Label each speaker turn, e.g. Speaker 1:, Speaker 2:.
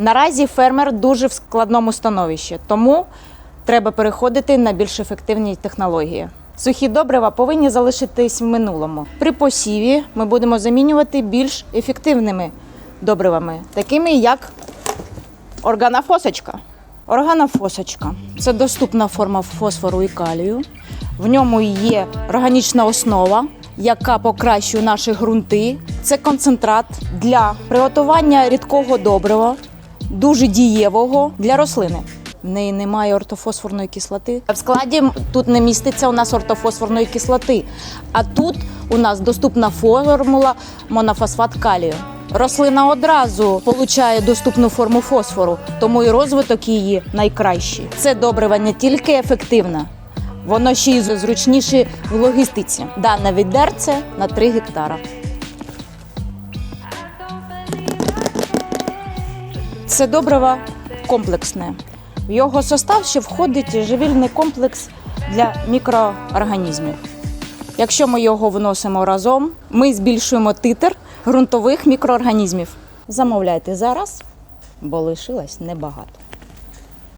Speaker 1: Наразі фермер дуже в складному становищі, тому треба переходити на більш ефективні технології. Сухі добрива повинні залишитись в минулому. При посіві ми будемо замінювати більш ефективними добривами, такими як органофосочка. Органофосочка це доступна форма фосфору і калію. В ньому є органічна основа, яка покращує наші ґрунти. Це концентрат для приготування рідкого добрива, дуже дієвого для рослини. В неї немає ортофосфорної кислоти. В складі тут не міститься у нас ортофосфорної кислоти. А тут у нас доступна формула монофосфат калію. Рослина одразу отримує доступну форму фосфору, тому і розвиток її найкращий. Це добриво не тільки ефективне, воно ще й зручніше в логістиці. Дане відерце на 3 гектара. Це добриво комплексне. В його состав ще входить живільний комплекс для мікроорганізмів. Якщо ми його вносимо разом, ми збільшуємо титр ґрунтових мікроорганізмів. Замовляйте зараз, бо лишилось небагато.